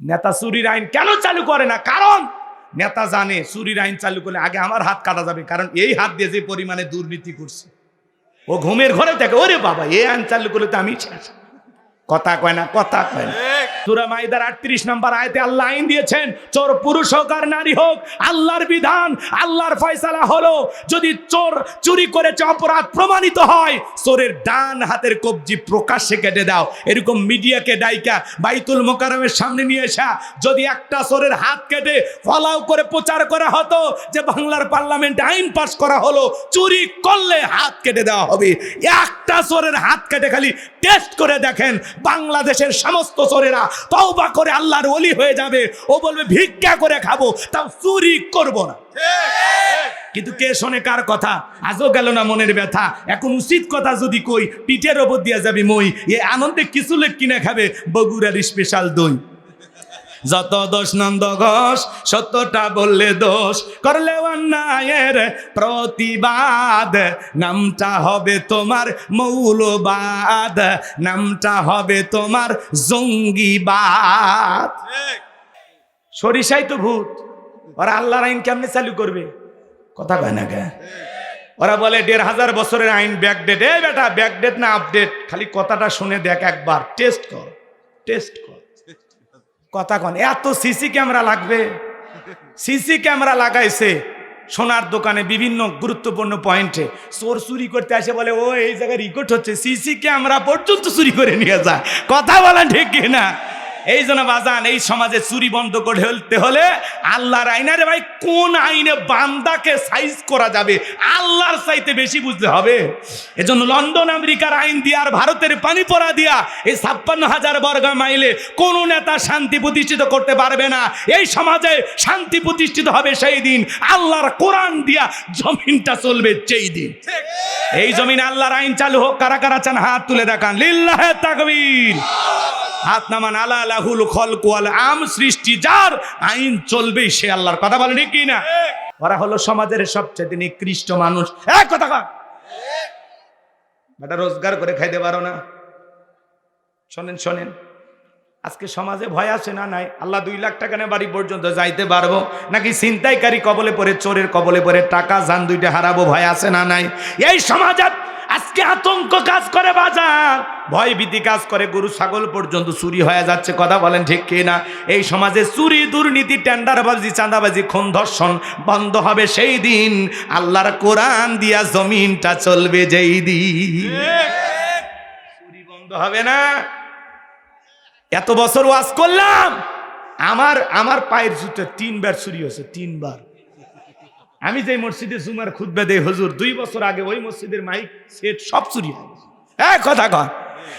নেতা চুরির আইন কেন চালু করে না? কারণ নেতা জানে চুরির আইন চালু করলে আগে আমার হাত কাটা যাবে, কারণ এই হাত দিয়ে যে পরিমাণে দুর্নীতি করছে। ও ঘুমের ঘরে থাকে, ওরে বাবা, এই আইন চালু করলে তো আমি কথা কয় না, কথা কয় না। সুরা মাইদার আটত্রিশ আয়তে আল্লাহ আইন দিয়েছেন, চোর পুরুষ হোক আর নারী হোক, আল্লাহর বিধান, আল্লাহর ফয়সালা হলো যদি চোর চুরি করেছে, অপরাধ প্রমাণিত হয়, চোরের ডান হাতের কবজি প্রকাশ্যে কেটে দাও। এরকম মিডিয়াকে ডাইকা বাইতুল মোকারমের সামনে নিয়ে যদি একটা চোরের হাত কেটে ফলাও করে প্রচার করা হতো যে বাংলার পার্লামেন্টে আইন পাস করা হলো, চুরি করলে হাত কেটে দেওয়া হবে। একটা চোরের হাত কেটে খালি টেস্ট করে দেখেন, বাংলাদেশের সমস্ত চোরেরা তওবা করে আল্লাহর ওলি হয়ে যাবে। ও বলবে, ভিক্ষা করে খাব, তাও চুরি করব না। কিন্তু কে শোনে কার কথা? আজও গেল না মনের ব্যথা। এখন উচিত কথা যদি কই, পিঠের ওপর দিয়া যাবি মই। এ আনন্দে কিছু লেখ কিনে খাবে, বগুড়ার স্পেশাল দই। যত দোষ নন্দ ঘোষ সত্যটা বললে দোষ করলে অন্যায়ের প্রতিবাদ। নামটা হবে তোমার মৌলবাদ নামটা হবে তোমার জঙ্গিবাদ। সরিষাই তো ভূত। ওরা আল্লাহর আইন কেমনে চালু করবে? কথা কয় না কে? ওরা বলে দেড় হাজার বছরের আইন ব্যাকডেট এ বেটা ব্যাকডেট না আপডেট খালি কথাটা শুনে দেখ একবার। টেস্ট কর। টেস্ট কর। কথা কন এত সিসি ক্যামেরা লাগবে। সিসি ক্যামেরা লাগাইছে, সোনার দোকানে বিভিন্ন গুরুত্বপূর্ণ পয়েন্টে চোর চুরি করতে আসে বলে, ও, এই জায়গায় রিকর্ড হচ্ছে সিসি ক্যামেরা পর্যন্ত চুরি করে নিয়ে যায় কথা বলেন ঠিক কিনা? এই জন্য বাজান এই সমাজে চুরি বন্ধ করে ফেলতে হলে আল্লাহর আইনে রে ভাই কোন আইনে বান্দাকে সাইজ করা যাবে? আল্লাহর চাইতে বেশি বুঝতে হবে। এজন্য লন্ডন আমেরিকার আইন দিয়া আর ভারতের পানি পড়া দিয়া এই ছাপ্পান্ন হাজার বর্গ মাইলে কোন নেতা শান্তি প্রতিষ্ঠিত করতে পারবে না। এই সমাজে শান্তি প্রতিষ্ঠিত হবে সেই দিন। আল্লাহর কোরআন দিয়া জমিনটা চলবে সেই দিন। এই জমিন আল্লাহর আইন চালু হোক কারা কারা চান হাত তুলে দেখান। লিল্লাহে তাকবীর। হাত নামান আলা লাহুল খলকুয়াল আম সৃষ্টি, যার আইন চলবেই, সে আল্লাহর কথা বলে কি না ওরা হলো সমাজের সবচেয়ে নিকৃষ্ট মানুষ। এক কথা কর বেটা, রোজগার করে খাইতে পারো না। শোনেন শোনেন। আজকে সমাজে ভয় আছে না নাই? আল্লাহ দুই লাখ টাকা নিয়ে বাড়ি পর্যন্ত যাইতে পারব? নাকি ছিনতাইকারী কবলে পড়ে, চোরের কবলে পড়ে টাকা, যান দুইটা হারাবো, ভয় আছে না নাই? এই সমাজে আজকে আতঙ্ক কাজ করে বাজার। ভয় ভীতি কাজ করে গরু ছাগল পর্যন্ত চুরি হয়ে যাচ্ছে, কথা বলেন ঠিক কি না এই সমাজে চুরি, দুর্নীতি, টেন্ডারবাজি, চাঁদাবাজি, খুন, ধর্ষণ বন্ধ হবে সেই দিন। আল্লাহর কোরআন দিয়া জমিনটা চলবে যেই দিন। চুরি বন্ধ হবে না। এত বছর ওয়াজ করলাম। আমার আমার পায়ের জুতো তিনবার চুরি হয়েছে, তিনবার। আমি যে মসজিদে জুমার খুদ্া দেই, হজুর, দুই বছর আগে ওই মসজিদের মাইক, সেট সব চুরি হয় কথা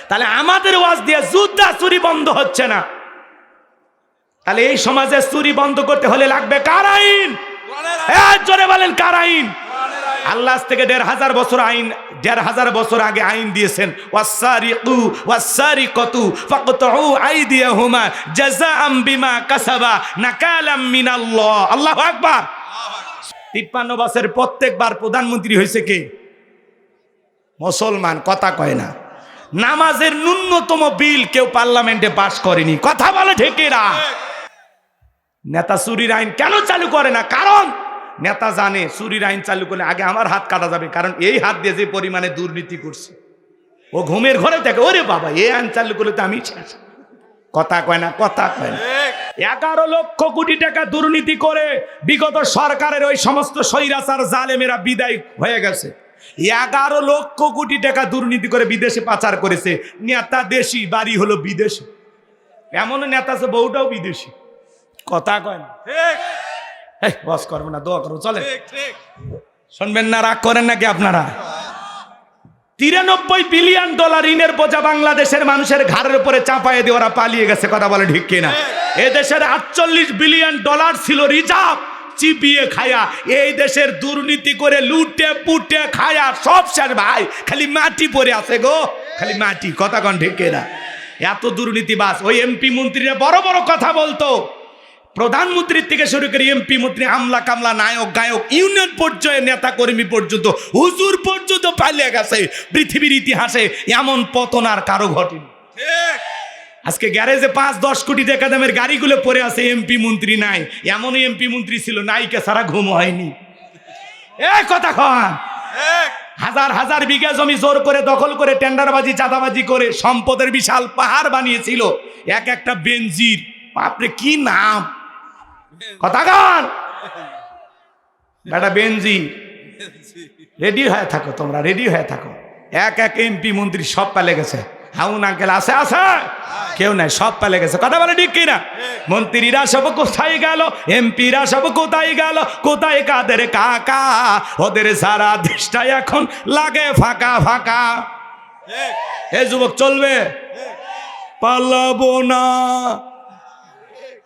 তাহলে আমাদের ওয়াজ দিয়ে যুদ্ধা চুরি বন্ধ হচ্ছে না। তাহলে এই সমাজে চুরি বন্ধ করতে হলে লাগবে কার আইন? জোরে বলেন, কার আইন? আল্লাহ থেকে দেড় হাজার বছর আইন, দেড় হাজার বছর আগে আইন দিয়েছেন। বিমা কাসাবা নাকালাম মিনাল্লাহ। আল্লাহু আকবার। তিপ্পান্ন বছরের প্রত্যেকবার প্রধানমন্ত্রী হয়েছে কে? মুসলমান, কথা কয় না। নামাজের ন্যূনতম বিল কেউ পার্লামেন্টে পাশ করেনি। কথা বলে ঠেকেরা নেতা চুরির আইন কেন চালু করে না? কারণ নেতা জানে চুরির আইন চালু করলে আগে আমার হাত কাটা যাবে, কারণ এই হাত দিয়ে যে পরিমাণে দুর্নীতি করছে, ও ঘুমের ঘরে থাকে। ওরে বাবা, এই আইন চালু করলে তো আমি শেষ। কথা কয় না কথা কয় না। এগারো লক্ষ কোটি টাকা দুর্নীতি করে বিগত সরকারের ওই সমস্ত স্বৈরাচার জালেমেরা বিদায় হয়ে গেছে। এগারো লক্ষ কোটি টাকা দুর্নীতি করে বিদেশে পাচার করেছে। নেতা দেশি বাড়ি হলো বিদেশি। এমন নেতা আছে বউটাও বিদেশি। কথা কয় না। বস করব না দোয়া করব চলে শুনবেন না রাগ করেন নাকি আপনারা? তিরানব্বই বিলিয়ন ডলার ঋণের বোঝা বাংলাদেশের মানুষের ঘাড়ের উপরে চাপাই দিয়ে ওরা পালিয়ে গেছে, কথা বলে ঠিক কিনা? এ দেশের আটচল্লিশ বিলিয়ন ডলার ছিল রিজার্ভ চিপিয়ে খায়া। এই দেশের দুর্নীতি করে লুটে পুটে খায়া সব শেষ ভাই, খালি মাটি পরে আছে গো, খালি মাটি, কথা কন ঠিক কিনা? এত দুর্নীতিবাস ওই এমপি মন্ত্রীরা বড় বড় কথা বলতো। প্রধানমন্ত্রীর থেকে শুরু করে এমপি মন্ত্রী আমলা কামলা নায়ক গায়ক ইউনিয়ন পর্যায়ে নেতা কর্মী পর্যন্ত হুজুর পর্যন্ত পালিয়ে গেছে। পৃথিবীর ইতিহাসে এমন পতন আর কারও ঘটেনি। আজকে গ্যারেজে পাঁচ দশ কোটি টাকা দামের গাড়িগুলো পরে আছে এমপি মন্ত্রী নাই। এমনই এমপি মন্ত্রী ছিল নাইকে সারা ঘুম হয়নি। এ কথা খান হাজার হাজার বিঘা জমি জোর করে দখল করে টেন্ডারবাজি চাঁদাবাজি করে সম্পদের বিশাল পাহাড় বানিয়েছিল। এক একটা বেঞ্জির বাপরে কি নাম? কথা বেটা বেঞ্জি রেডি হয়ে থাকো তোমরা, রেডি হয়ে থাকো। এক এক এমপি মন্ত্রী সব পালে গেছে। হাউন আঙ্কেল আছে আছে? কেউ নাই, সব পালে গেছে। কথা বলে ঠিক কিনা? মন্ত্রীরা সব কোথায় গেল? এমপিরা সব কোথায় গেল? কোথায় কাদের কাকা? ওদের সারা দেশটা এখন লাগে ফাঁকা ফাঁকা। এ যুবক চলবে? পালাবো না।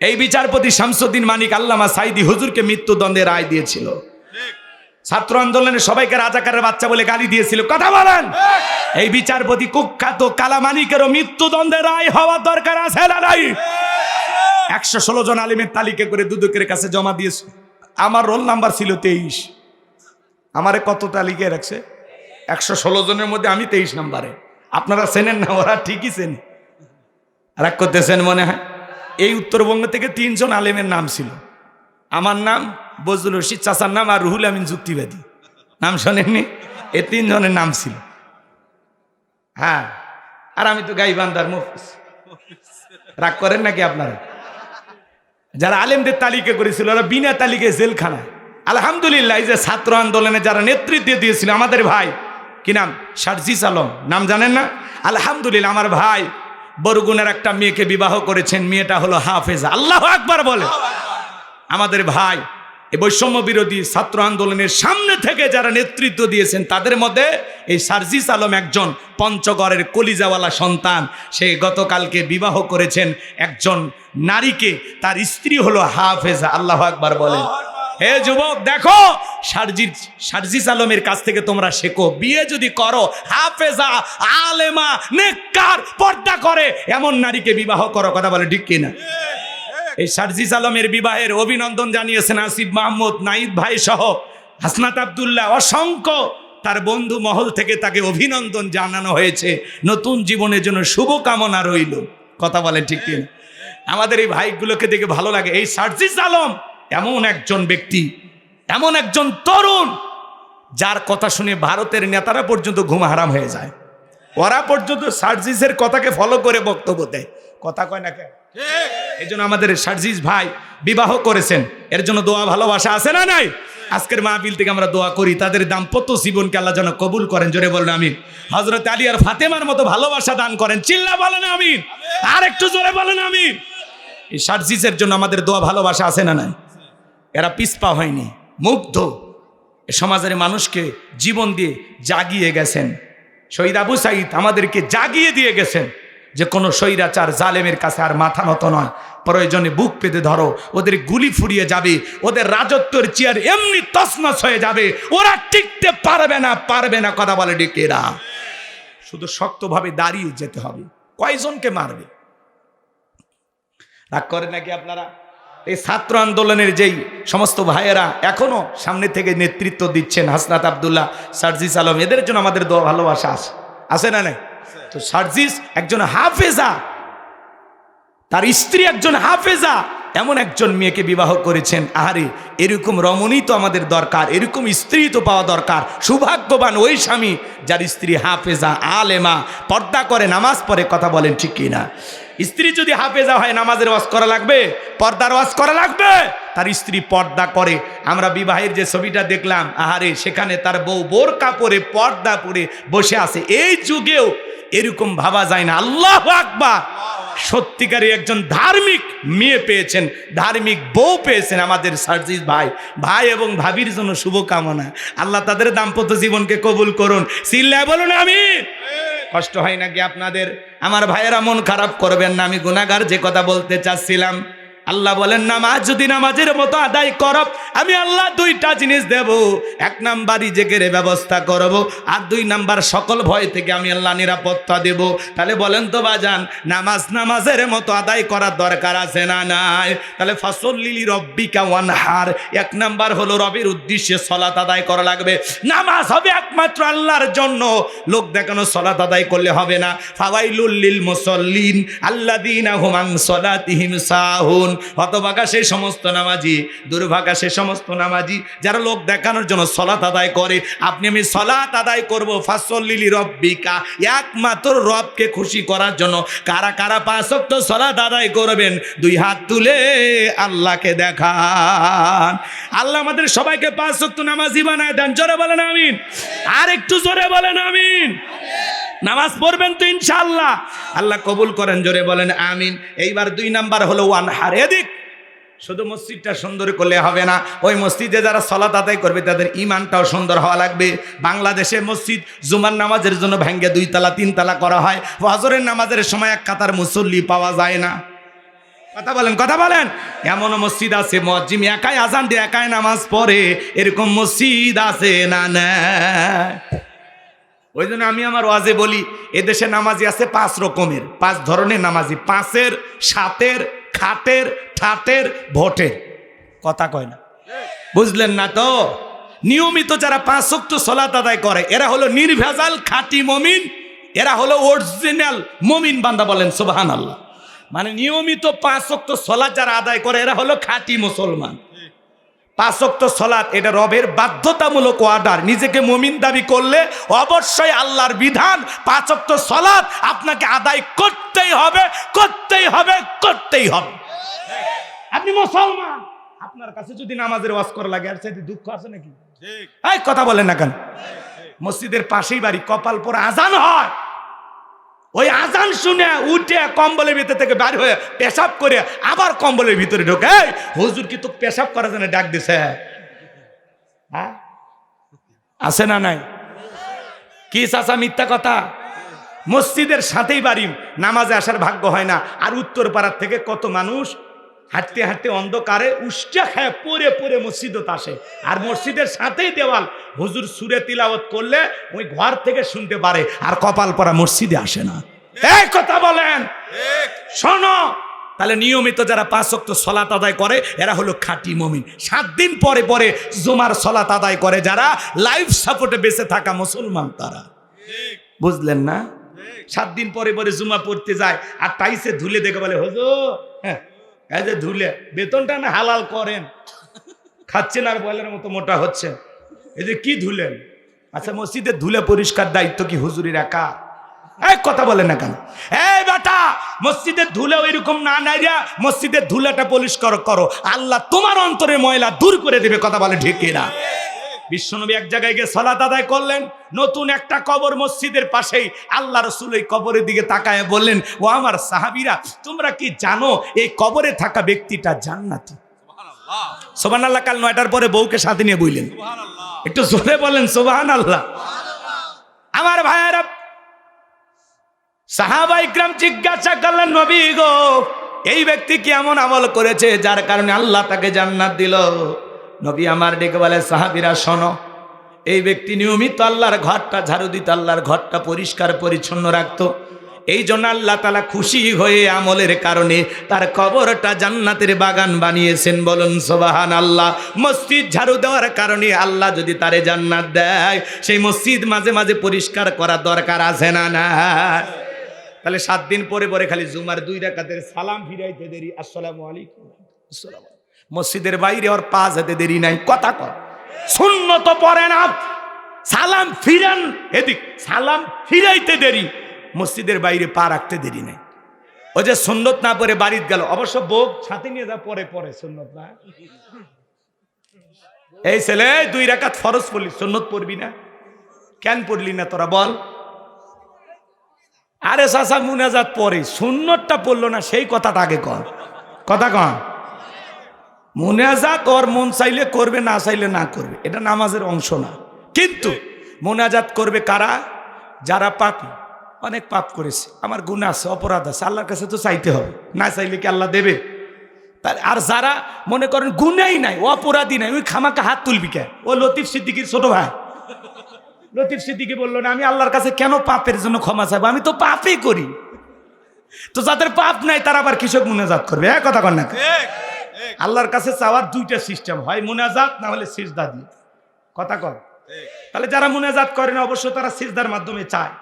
এই বিচারপতি শামসুদ্দিন মানিক আল্লামা সাইদি হুজুরকে মৃত্যুদণ্ডের রায় দিয়েছিল। ছাত্র আন্দোলনে সবাইকে রাজাকারের বাচ্চা বলে গালি দিয়েছিল। কথা বলেন। এই বিচারপতি কুখ্যাত কালামানিকেরও মৃত্যুদণ্ডের রায় হওয়ার দরকার আছে না নাই? একশো ষোলো জন আলিমের তালিকা করে দুদকের কাছে জমা দিয়েছে। আমার রোল নাম্বার ছিল তেইশ। আমারে কত তালিকায় রাখছে? একশো ষোলো জনের মধ্যে আমি তেইশ নাম্বারে। আপনারা চেনেন না, ওরা ঠিকই চেনে। রাগ করতেছেন মনে হয়? এই উত্তরবঙ্গ থেকে তিনজন আলেমের নাম ছিল। আমার নাম বজলুর রশিদ, চাচার নাম আর রুহুল আমিন যুক্তিবাদী। নাম শোনেননি? এ তিনজনের নাম ছিল। হ্যাঁ আর আমি তো গাইবান্দার মুফিস। রাগ করেন নাকি আপনারা? যারা আলেমদের তালিকা করেছিল, ওরা বিনা তালিকায় জেলখানা আলহামদুলিল্লাহ, এই যে ছাত্র আন্দোলনে যারা নেতৃত্ব দিয়েছিল আমাদের ভাই, কি নাম? শারজিস আলম। নাম জানেন না? আলহামদুলিল্লাহ, আমার ভাই বরগুনের একটা মেয়েকে বিবাহ করেছেন, মেয়েটা হলো হাফেজা। আল্লাহ আকবার বলে। আমাদের ভাই এই বৈষম্য বিরোধী ছাত্র আন্দোলনের সামনে থেকে যারা নেতৃত্ব দিয়েছেন, তাদের মধ্যে এই সার্জিস আলম একজন পঞ্চগড়ের কলিজাওয়ালা সন্তান। সে গতকালকে বিবাহ করেছেন একজন নারীকে। তার স্ত্রী হলো হাফেজা, আল্লাহ আকবার বলেন হে যুবক, দেখো সার্জিস আলমের কাছ থেকে তোমরা শেখো। বিয়ে যদি করো, হাফেজা, আলেমা, নেককার, পর্দা করে, এমন নারীকে বিবাহ করো, কথা বলে ঠিক কিনা? এই সার্জিস আলমের বিবাহের অভিনন্দন জানিয়েছেন আসিফ মাহমুদ নাইদ ভাই সহ হাসনাত আবদুল্লাহ। অসংখ্য তার বন্ধু মহল থেকে তাকে অভিনন্দন জানানো হয়েছে। নতুন জীবনের জন্য শুভকামনা রইল। কথা বলে ঠিক কিনা? আমাদের এই ভাইগুলোকে দেখে ভালো লাগে। এই সার্জিস আলম এমন একজন ব্যক্তি এমন একজন তরুণ যার কথা শুনে ভারতের নেতারা পর্যন্ত ঘুম হারাম হয়ে যায়। ওরা পর্যন্ত সার্জিসের কথাকে ফলো করে বক্তব্য দেয়। কথা কয় না কেন? এই জন্য আমাদের সার্জিস ভাই বিবাহ করেছেন। এর জন্য দোয়া ভালোবাসা আছে না নাই? আজকের মাহবিল থেকে আমরা দোয়া করি তাদের দাম্পত্য জীবনকে আল্লাহ যেন কবুল করেন। জোরে বলেন আমিন। হজরত আলী আর ফাতেমার মতো ভালোবাসা দান করেন। চিল্লা বলেন আমিন। আর একটু জোরে বলেন আমিন। এই সার্জিসের জন্য আমাদের দোয়া ভালোবাসা আছে না নাই? এরা পিসপা হয়নি, মুগ্ধ। সমাজের মানুষকে জীবন দিয়ে জাগিয়ে গেছেন। শহীদ আবু সাইদ আমাদেরকে জাগিয়ে দিয়ে গেছেন যে কোনো স্বৈরাচার, জালেমের কাছে আর মাথা নত নয়। প্রয়োজনে বুক পেতে ধরো, ওদের গুলি ফুরিয়ে যাবে, ওদের রাজত্বের চেয়ার এমনি তসনস হয়ে যাবে। ওরা টিকতে পারবে না পারবে না, কথা বলে ডেকেরা শুধু শক্তভাবে দাঁড়িয়ে যেতে হবে। কয়জনকে মারবে? রাগ করে নাকি আপনারা? এই ছাত্র আন্দোলনের যেই সমস্ত ভাইয়েরা এখনও সামনে থেকে নেতৃত্ব দিচ্ছেন হাসনাত আবদুল্লাহ, সার্জিস আলম, এদের জন্য আমাদের ভালোবাসা আছে। আছে না নাই? তো সার্জিস একজন হাফেজা, তার স্ত্রী একজন হাফেজা, এমন একজন মেয়েকে বিবাহ করেছেন। আহারে, এরকম রমণী তো আমাদের দরকার, এরকম স্ত্রী তো পাওয়া দরকার। সৌভাগ্যবান ওই স্বামী, যার স্ত্রী হাফেজা, আলেমা, পর্দা করে, নামাজ পড়ে, কথা বলেন ঠিক কিনা? স্ত্রী যদি হাফেজা হয়, নামাজের ওয়াজ করা লাগবে? পর্দার ওয়াজ করা লাগবে? তার স্ত্রী পর্দা করে। আমরা বিবাহের যে ছবিটা দেখলাম, আহারে, সেখানে তার বউ বোর কাপড়ে পর্দা পরে বসে আছে। এই যুগেও এরকম ভাবা যায় না। আল্লাহ আকবার! সত্যিকারী একজন ধার্মিক মেয়ে পেয়েছেন, ধার্মিক বউ পেয়েছেন আমাদের সার্জিস ভাই। ভাই এবং ভাবির জন্য শুভকামনা। আল্লাহ তাদের দাম্পত্য জীবনকে কবুল করুন। সিল্লায় বলুন আমি কষ্ট হয় নাকি আপনাদের? আমার ভাইয়েরা মন খারাপ করবেন না, আমি গুণাগার যে কথা বলতে চাচ্ছিলাম। আল্লাহ বলেন, নামাজ যদি নামাজের মতো আদায় করো, আমি আল্লাহ দুইটা জিনিস দেব। এক নাম্বার রিজেকের ব্যবস্থা করব আর দুই নাম্বার সকল ভয় থেকে আমি আল্লাহ নিরাপত্তা দেব। তাহলে বলেন তো বাজান, নামাজ নামাজের মতো আদায় করার দরকার আছে না নাই? তাহলে ফসল লিলি রব্বিকা ওয়ানহার। এক নাম্বার হলো রবির উদ্দেশ্যে সলাত আদায় করা লাগবে। নামাজ হবে একমাত্র আল্লাহর জন্য। লোক দেখানো সলাত আদায় করলে হবে না। ফাওয়াইলুল মুসল্লিন আল্লাযীনা হুম আন সলাতিহিম সাহুন। হতভাগা সেই সমস্ত নামাজি, দুর্ভাগা সেই সমস্ত নামাজি, যারা লোক দেখানোর জন্য সলাত আদায় করে। আপনি আমি সলাত আদায় করব, ফাসল্লিলি রব্বিকা, একমাত্র রবকে খুশি করার জন্য। কারা কারা পাঁচক্ত সলাত আদায় করবেন? দুই হাত তুলে আল্লাহকে দেখান। আল্লাহ আমাদের সবাইকে পাঁচক্ত নামাজি বানায় দেন। জোরে বলেন আমিন। আর একটু জোরে বলেন আমিন। নামাজ পড়বেন তো ইনশাআল্লাহ। আল্লাহ কবুল করেন, জোরে বলেন, আমিন। এইবার দুই নাম্বার হলো, ওয়ান হার, এদিক। শুধু মসজিদটা সুন্দর করলে হবে না, ওই মসজিদে যারা সলাত আদায় করবে, তাদের ইমানটাও সুন্দর হওয়া লাগবে। বাংলাদেশে মসজিদ জুমার নামাজের জন্য ভেঙ্গে দুই তালা, তিন তালা করা হয়। ফজরের নামাজের সময় এক কাতার মুসল্লি পাওয়া যায় না। কথা বলেন কথা বলেন। এমন মসজিদ আছে মসজিদ একাই আজান দিয়ে একাই নামাজ পড়ে। এরকম মসজিদ আছে না না ওই জন্য আমি আমার ওয়াজে বলি, এদেশে নামাজি আছে পাঁচ রকমের। পাঁচ ধরনের নামাজি, পাঁচের, সাতের, খাটের, ঠাটের, ভোটের। কথা কয় না। বুঝলেন না তো? নিয়মিত যারা পাঁচ শক্ত সলাত আদায় করে, এরা হলো নির্ভেজাল, খাঁটি মমিন, এরা হলো অরিজিনাল মমিন বান্দা বলেন সোবাহান আল্লাহ মানে নিয়মিত পাঁচ শক্ত সলাৎ যারা আদায় করে, এরা হলো খাঁটি মুসলমান। পাঁচক্ত সলাৎ এটা রবের বাধ্যতামূলক অর্ডার নিজেকে মমিন দাবি করলে অবশ্যই আল্লাহর বিধান। পাঁচক্ত সলাৎ আপনাকে আদায় করতেই হবে করতেই হবে করতেই হবে। আপনি মুসলমান। আপনার কাছে যদি নামাজের ওয়াজ করা লাগে আর সেটি দুঃখ আছে নাকি? এই কথা বলেন না কেন? মসজিদের পাশেই বাড়ি কপাল পরে আজান হয়। ওই আজান শুনে উঠে কম্বলের ভিতর থেকে বের হয়ে পেশাব করে আবার কম্বলের ভিতরে ঢোকে। হজুর কি তো পেশাব করার জন্য ডাক দিছে? হ্যাঁ? না নাই? কি চাচা, মিথ্যা কথা? মসজিদের সাথেই বাড়ি, নামাজে আসার ভাগ্য হয় না। আর উত্তর পাড়ার থেকে কত মানুষ হাঁটতে হাঁটতে অন্ধকারে উষ্টা খায় পরে পরে মসজিদত আসে। আর মসজিদের সাথেই দেওয়াল। হুজুর সুরে তিলাওয়াত করলে ওই ঘর থেকে শুনতে পারে আর কপাল পরা মসজিদে আসে না। এই কথা বলেন। শোনো। তাহলে নিয়মিত যারা পাঁচ ওয়াক্ত সলাত আদায় করে এরা হলো খাঁটি মমিন। সাত দিন পরে পরে জুমার সলাত আদায় করে যারা লাইফ সাপোর্টে বেঁচে থাকা মুসলমান তারা। বুঝলেন না? সাত দিন পরে পরে জুমা পড়তে যায় আর টাইসে ধুলে দেখে বলে হুজুর হ্যাঁ এই যে ধুলে, বেতনটা না হালাল করেন। খাচ্ছেন আর বয়লের মতো মোটা হচ্ছে এই যে কি ধুলেন? আচ্ছা মসজিদে ধুলে পরিষ্কার দায়িত্ব কি হুজুরির একা? এই কথা বলেন না কেন? এই বেটা মসজিদের ধুলে ওই রকম না নাইরা মসজিদের ধুলাটা পরিষ্কার করো। আল্লাহ তোমার অন্তরে ময়লা দূর করে দেবে, কথা বলে ঠিক না বিশ্বনবী এক জায়গায় গিয়ে সলাত আদায় করলেন। নতুন একটা কবর মসজিদের পাশেই আল্লাহ রসুল এই কবরের দিকে তাকায় বললেন ও আমার সাহাবিরা তোমরা কি জানো এই কবরে থাকা ব্যক্তিটা জান্নাতি? সোবান আল্লাহ কাল নয়টার পরে বউকে সাথে নিয়ে বইলেন। একটু জোরে বলেন সোবাহান আল্লাহ আমার ভাইয়েরা সাহাবা ইকরাম জিজ্ঞাসা করলেন নবী গো এই ব্যক্তি কি এমন আমল করেছে যার কারণে আল্লাহ তাকে জান্নাত দিল? নবী আমার ডেকে বলে সাহাবিরা শোনো এই ব্যক্তি নিয়মিত আল্লাহর ঘরটা ঝাড়ু দিত, আল্লাহর ঘরটা পরিষ্কার পরিচ্ছন্ন রাখতো। এই জন্য আল্লাহ তালা খুশি হয়ে আমলের কারণে তার কবরটা জান্নাতের বাগান বানিয়েছেন। বলুন সোবাহান আল্লাহ মসজিদ ঝাড়ু দেওয়ার কারণে আল্লাহ যদি তারে জান্নাত দেয়, সেই মসজিদ মাঝে মাঝে পরিষ্কার করা দরকার আছে না না? তাহলে সাত দিন পরে পরে খালি জুমার দুই রাকাতের সালাম ফিরাইতে দেরি। আসসালামু আলাইকুম। মসজিদের বাইরে ওর পা যেতে দেরি নাই। কথা কর শূন্য তো পড়ে না। সালাম ফিরান। এদিক, সালাম ফিরাইতে দেরি। মসজিদের বাইরে পা রাখতে দেরি নাই। ও যে সুন্নত না পরে বাড়িতে গেল। অবশ্য বোক ছাতি নিয়ে যা পরে পরে সুন্নত না। এই ছেলে, দুই রাকাত ফরজ পড়লি। সুন্নত পড়বি না। কেন পড়লি না তোরা বল। আরে চাষা মুনাজাত পরে সুন্নতটা পড়ল না, সেই কথাটা আগে কর। কথা কন মুনাজাত ওর মন চাইলে করবে, না চাইলে না করবে। এটা নামাজের অংশ না। কিন্তু মোনাজাত করবে কারা? যারা পাপি অনেক পাপ করেছে। আমার গুণ আছে, অপরাধ আছে। আল্লাহর কাছে তো চাইতে হবে। না চাইলে কি আল্লাহ দেবে? আর যারা মনে করেন গুনাই নাই, অপরাধী নাই, ওই খামাকে হাত তুলবি কে? ও লতিফ সিদ্দিকির ছোট ভাই। লতিফ সিদ্দিকি বলল, না, আমি আল্লাহর কাছে কেন পাপের জন্য ক্ষমা চাইব? আমি তো পাপই করি। তো যাদের পাপ নাই, তারা আবার কৃষক মুনাজাত করবে। হ্যাঁ কথা কন না আল্লাহর কাছে চাওয়ার দুইটা সিস্টেম হয় মুনাজাত না হলে সিজদা দিয়ে। কথা কর তাহলে যারা মুনাজাত করে না অবশ্য তারা সিজদার মাধ্যমে চায়।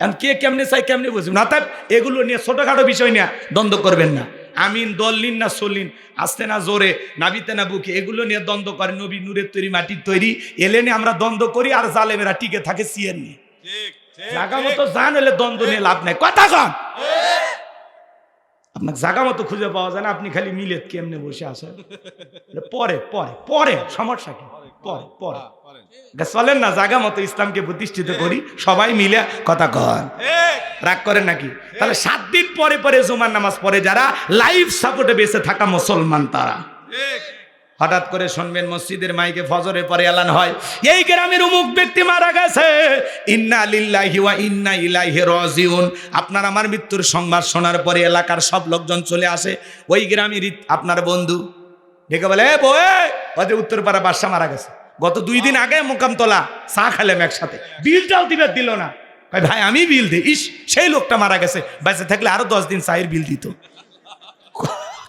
এখন কে কেমনে চাই কেমনে বুঝব? না তাই এগুলো নিয়ে ছোটখাটো বিষয় নিয়ে দ্বন্দ্ব করবেন না। আমিন দলিন না সলিন আসতে না জোরে নাবিতে না বুকে এগুলো নিয়ে দ্বন্দ্ব করে নবী নূরের তৈরি মাটির তৈরি। এলে নিয়ে আমরা দ্বন্দ্ব করি আর জালেমেরা টিকে থাকে সিয়ের নিয়ে। জাগা মতো জান এলে দ্বন্দ্ব নিয়ে লাভ নাই। কথা কন। আপনাকে জাগা মতো খুঁজে পাওয়া যায় না আপনি খালি মিলেত কেমনে বসে আসেন পরে পরে পরে সমস্যা কি? পরে পরে চলেন না জাগা মতো ইসলামকে প্রতিষ্ঠিত করি সবাই মিলে কথা কন। রাগ করেন নাকি? তাহলে সাত দিন পরে পরে জুমার নামাজ পরে যারা লাইফ সাপোর্টে বেঁচে থাকা মুসলমান তারা। হঠাৎ করে শুনবেন মসজিদের মাইকে ফজরে পরে এলান হয়। এই গ্রামের অমুক ব্যক্তি মারা গেছে। ইন্না লিল্লাহি ওয়া ইন্না ইলাইহি রাজিউন। আপনার আমার মৃত্যুর সংবাদ শোনার পরে এলাকার সব লোকজন চলে আসে। ওই গ্রামের আপনার বন্ধু। ডেকে বলে, এ বয়ে ওদের উত্তরপাড়া বাদশা মারা গেছে। গত দুই দিন আগে মোকামতলা চা খেলাম একসাথে। বিলটাও দিবে, দিল না। কয়, ভাই, আমি বিল দিই। ইস, সেই লোকটা মারা গেছে। বেঁচে থাকলে আরও দশ দিন চায়ের বিল দিত।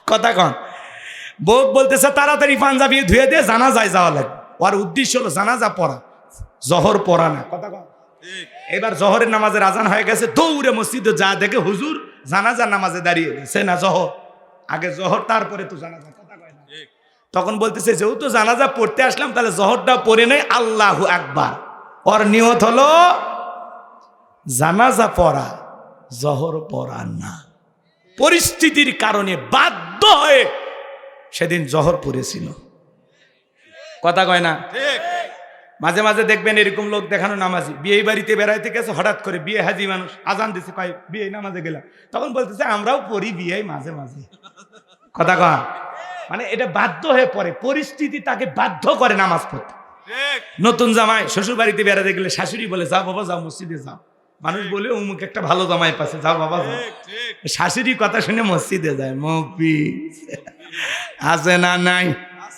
কথা কন। বউ বলতেছে তাড়াতাড়ি পাঞ্জাবি ধুয়ে দিয়ে জানা যায় যাওয়া লাগবে। ওর উদ্দেশ্য হলো জানাজা পড়া জহর পড়া না। কথা এবার জহরের নামাজের আজান হয়ে গেছে দৌড়ে মসজিদে যা দেখে হুজুর জানাজা নামাজে দাঁড়িয়ে গেছে না জহর আগে জহর তারপরে তো জানাজা কথা কয় না। তখন বলতেছে যেহেতু জানাজা পড়তে আসলাম তাহলে জহরটা পড়ে নেই আল্লাহ আকবার। ওর নিয়ত হলো জানাজা পড়া জহর পড়া না। পরিস্থিতির কারণে বাধ্য হয়ে সেদিন জহর পড়েছিল। কথা কয় না? মাঝে মাঝে দেখবেন এরকম লোক দেখানো নামাজি। বিয়ে বাড়িতে বেড়াইতে গেছে হঠাৎ করে বিয়ে হাজি মানুষ আজান দিছে কয় বিয়ে নামাজে গেলাম। তখন বলতেছে আমরাও পড়ি বিয়ে মাঝে মাঝে। কথা কয় মানে এটা বাধ্য হয়ে পড়ে পরিস্থিতি তাকে বাধ্য করে নামাজ পড়তে। নতুন জামাই শ্বশুর বাড়িতে বেড়াতে গেলে শাশুড়ি বলে যাও বাবা যাও মসজিদে যাও। মানুষ বলে অমুক একটা ভালো জামাই পাশে যাও বাবা যাও। শাশুড়ি কথা শুনে মসজিদে যায় মফি আছে না নাই?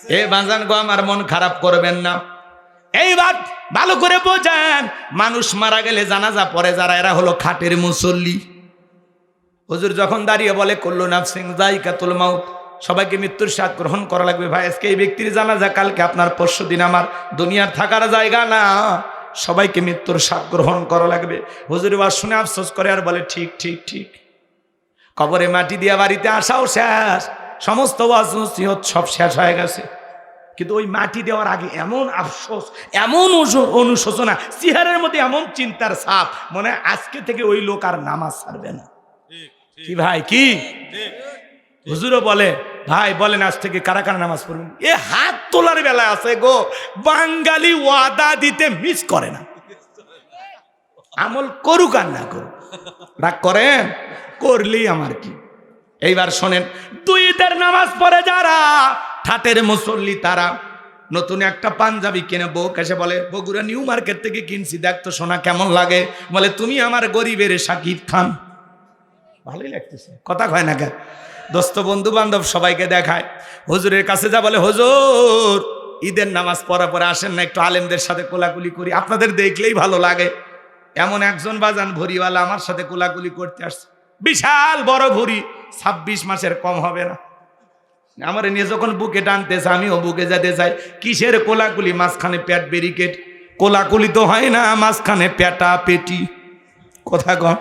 এ বাজান গো, আমার মন খারাপ করবেন না। এইবার ভালো করে বোঝান, মানুষ মারা গেলে জানাজা পরে যারা, এরা হলো খাটের মুসল্লি। হুজুর যখন দাঁড়িয়ে বলে, কল্লু সিং জাইকাতুল মাউত। সবাইকে মৃত্যুর স্বাদ গ্রহণ করা লাগবে। ভাই, আজকে এই ব্যক্তির জানাজা, কালকে আপনার পরশু দিন আমার দুনিয়ার থাকার জায়গা না। সবাইকে মৃত্যুর স্বাদ গ্রহণ করা লাগবে। হুজুর বা শুনে আফসোস করে আর বলে, ঠিক ঠিক ঠিক। কবরে মাটি দিয়ে বাড়িতে আসাও শেষ। সমস্ত ওয়াজ নসিহত সব শেষ হয়ে গেছে। কিন্তু ওই মাটি দেওয়ার আগে এমন আফসোস এমন অনুশো- অনুশোচনা চেহারের মধ্যে এমন চিন্তার ছাপ মনে হয় আজকে থেকে ওই লোক আর নামাজ ছাড়বে না। কি ভাই কি? হুজুরও বলে ভাই বলেন আজ থেকে কারা কারা নামাজ পড়বেন? এ হাত তোলার বেলা আছে গো বাঙালি ওয়াদা দিতে মিস করে না। আমল করুক আর না করুক। রাগ করেন? করলেই আমার কি? এইবার শোনেন দুই ঈদের নামাজ পড়ে যারা, ঠাটের মুসল্লি তারা, নতুন একটা পাঞ্জাবি কিনে বউ কাছে বলে, বগুড়া নিউ মার্কেট থেকে কিনছি, দেখ তো সোনা কেমন লাগে। বলে, তুমি আমার গরিবের সাকিব খান। ভালোই লাগতেছে, কথা কয় না কেন? দোস্ত বন্ধু বান্ধব সবাইকে দেখায়, হুজুরের কাছে যা বলে, হুজুর, ঈদের নামাজ পড়া পরে আসেন না, একটু আলেমদের সাথে কোলাকুলি করি। আপনাদের দেখলেই ভালো লাগে। এমন একজন বাজান ভরিওয়ালা আমার সাথে কোলাকুলি করতে আসছে। বিশাল বড় ভুরি ছাব্বিশ মাসের কম হবে না। আমার নিয়ে যখন বুকে টানতেছে, আমিও বুকে যেতে চাই। কিসের কোলাকুলি? মাঝখানে পেট ব্যারিকেড। কোলাকুলি তো হয় না, মাঝখানে পেটা পেটি। কথা কন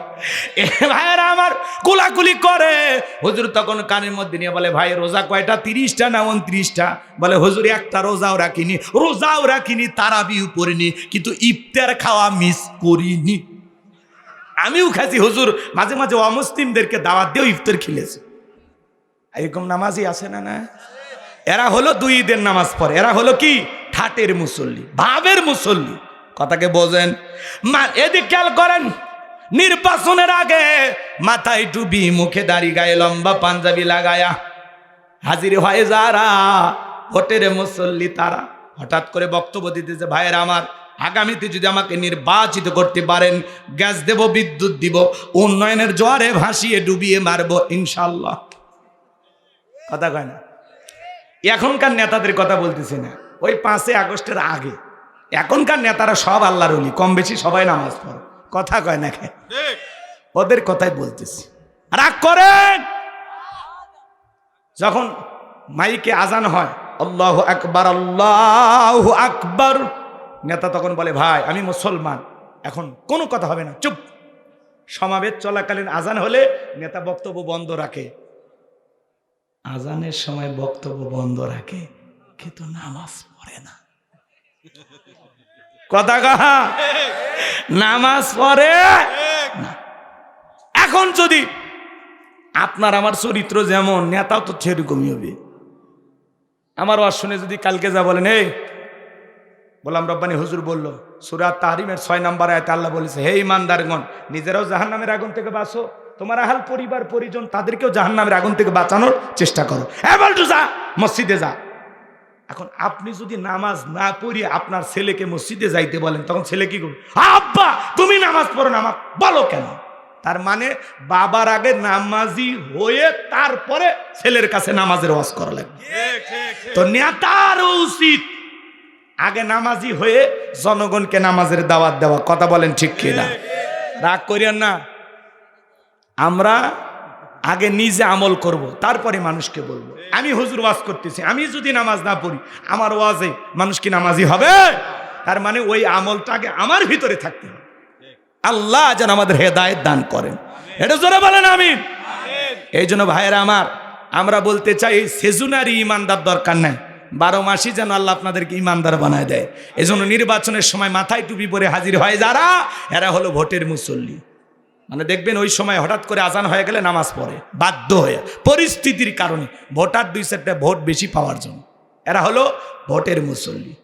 এ ভাইয়েরা আমার কোলাকুলি করে। হুজুর তখন কানের মধ্যে নিয়ে বলে, ভাই, রোজা কয়টা? তিরিশটা না উনত্রিশটা? বলে, হুজুর, একটা রোজাও রাখিনি। রোজাও রাখিনি তারাবিও পড়িনি, কিন্তু ইফতার খাওয়া মিস করিনি। আমিও খাইছি, হুজুর। মাঝে মাঝে অমুসলিমদেরকে দাওয়াত দিয়েও ইফতার খেলেছি। এরকম নামাজই আছে না না? এরা হলো দুই ঈদের নামাজ পড়ে। এরা হলো কি? ঠাটের মুসল্লি, ভাবের মুসল্লি। কথাকে বোঝেন। মা, এদিক খেয়াল করেন। নির্বাচনের আগে মাথায় টুপি, মুখে দাড়ি, গায়ে লম্বা পাঞ্জাবি লাগায়া হাজির হয় যারা, ভোটের মুসল্লি তারা। হঠাৎ করে বক্তব্য দিতেছে, ভাইয়ের আমার আগামীতে যদি আমাকে নির্বাচিত করতে পারেন, গ্যাস দেব, বিদ্যুৎ দিব, উন্নয়নের জোয়ারে ভাসিয়ে ডুবিয়ে মারবো ইনশাল্লাহ কথা কয় না? এখনকার নেতাদের কথা বলতেছি না। ওই পাঁচই আগস্টের আগে। এখনকার নেতারা সব আল্লাহর অলি কম বেশি সবাই নামাজ পড়ে। কথা কয় না ওদের কথাই বলতেছি। রাগ করেন! যখন মাইকে আজান হয়, আল্লাহ আকবার আল্লাহ আকবার। নেতা তখন বলে, ভাই, আমি মুসলমান। এখন কোনো কথা হবে না। চুপ। সমাবেশ চলাকালীন আজান হলে নেতা বক্তব্য বন্ধ রাখে। আজানের সময় বক্তব্য বন্ধ রাখে, কিন্তু নামাজ পড়ে না। কথা কাহা নামাজ পড়ে। এখন যদি আপনার আমার চরিত্র যেমন, নেতাও তো সেরকমই হবে। আমার শুনে যদি কালকে যা বলেন, এই বললাম রব্বানি হুজুর বলল সুরাত তাহরিমের ছয় নাম্বার আয়তে আল্লাহ বলেছে হে ইমানদারগণ নিজেরাও জাহান নামের আগুন থেকে বাঁচো। তোমার আহাল পরিবার পরিজন তাদেরকেও জাহান নামের আগুন থেকে বাঁচানোর চেষ্টা করো। এবার যা মসজিদে যা। এখন আপনি যদি নামাজ না পড়িয়ে আপনার ছেলেকে মসজিদে যাইতে বলেন তখন ছেলে কি করবে? আব্বা তুমি নামাজ পড়ো না আমাকে বলো কেন? তার মানে বাবার আগে নামাজি হয়ে তারপরে ছেলের কাছে নামাজের ওয়াজ করা লাগবে। তো নেতারও উচিত আগে নামাজি হয়ে জনগণকে নামাজের দাওয়াত দেওয়া কথা বলেন ঠিক কিনা? রাগ করিয়েন না। আমরা আগে নিজে আমল করব তারপরে মানুষকে বলব। আমি হুজুর ওয়াজ করতেছি আমি যদি নামাজ না পড়ি আমার ওয়াজে মানুষ কি নামাজি হবে? তার মানে ওই আমলটাকে আমার ভিতরে থাকতে হবে। আল্লাহ যেন আমাদের হেদায়েত দান করেন। এটা জোরে বলেন আমি এই জন্য ভাইয়েরা আমার আমরা বলতে চাই সেজুনারি ইমানদার দরকার নাই। বারো মাসই যেন আল্লাহ আপনাদেরকে ইমানদার বানায় দেয়। এই জন্য নির্বাচনের সময় মাথায় টুপি পরে হাজির হয় যারা? এরা হলো ভোটের মুসল্লি। মানে দেখবেন ওই সময় হঠাৎ করে আজান হয়ে গেলে নামাজ পড়ে বাধ্য হয়ে। পরিস্থিতির কারণে ভোটার দুই চারটা ভোট বেশি পাওয়ার জন্য। এরা হলো ভোটের মুসল্লি।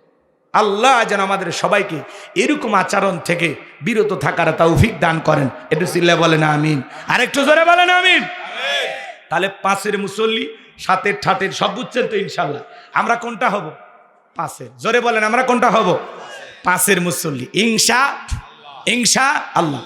আল্লাহ যেন আমাদের সবাইকে এরকম আচরণ থেকে বিরত থাকার তৌফিক দান করেন। একটু চিল্লা বলেন আমিন। আর একটু জোরে বলেন আমিন। তাহলে পাঁচের মুসল্লি সাতের ঠাটের সব বুঝছেন তো ইনশাল্লাহ। আমরা কোনটা হব? পাঁচের। জোরে বলেন, আমরা কোনটা হব? পাঁচের মুসল্লি। ইংসা ইংসা আল্লাহ।